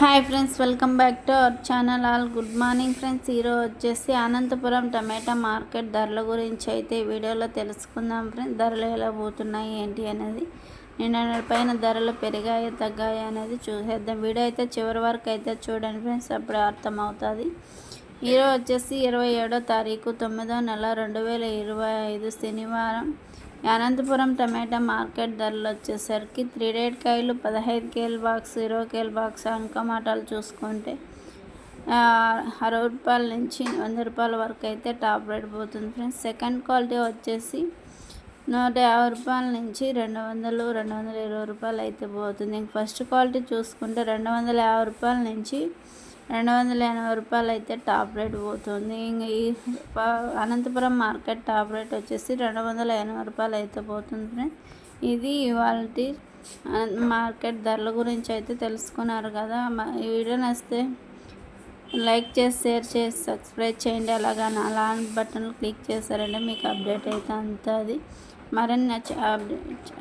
Hi friends welcome back to our channel all good morning friends ఈరోజు వచ్చేసి అనంతపురం టమాటా market ధరల గురించి అయితే వీడియోలో తెలుసుకుందాం ఫ్రెండ్స్ ధరలు ఎలా పోతున్నాయి ఏంటి అనేది నిన్న పైన ధరలు పెరిగాయి తగ్గాయి అనేది చూసేద్దాం. వీడియో అయితే చివరి వరకు అయితే చూడండి ఫ్రెండ్స్ అప్పుడే అర్థమవుతుంది. ఈరోజు వచ్చేసి ఇరవై ఏడో తారీఖు తొమ్మిదో నెల రెండు వేల ఇరవై ఐదు శనివారం. అనంతపురం టమాటా మార్కెట్ ధరలు వచ్చేసరికి త్రీ రేట్ కాయలు పదహైదు కేల్ బాక్స్ ఇరవై కేల్ బాక్స్ అంకమాటాలు చూసుకుంటే అరవై రూపాయల నుంచి వంద రూపాయల వరకు అయితే టాప్ రేట్ పోతుంది ఫ్రెండ్స్. సెకండ్ క్వాలిటీ వచ్చేసి నూట యాభై రూపాయల నుంచి రెండు వందలు రెండు వందల ఇరవై రూపాయలు అయితే పోతుంది. ఇంక ఫస్ట్ క్వాలిటీ చూసుకుంటే రెండు వందల యాభై రూపాయల నుంచి రెండు వందల ఎనభై రూపాయలు అయితే టాప్ రేట్ పోతుంది. ఇంకా ఈ అనంతపురం మార్కెట్ టాప్ రేట్ వచ్చేసి రెండు వందల ఎనభై రూపాయలు అయితే పోతుంది ఫ్రెండ్స్. ఇది ఇవాళ మార్కెట్ ధరల గురించి అయితే తెలుసుకున్నారు కదా. ఈ వీడియో నచ్చితే లైక్ చేసి షేర్ చేసి సబ్స్క్రైబ్ చేయండి. అలాగా అలా లాన్ బటన్ క్లిక్ చేశారంటే మీకు అప్డేట్ అయితే అంతది. మరిన్ని అప్డేట్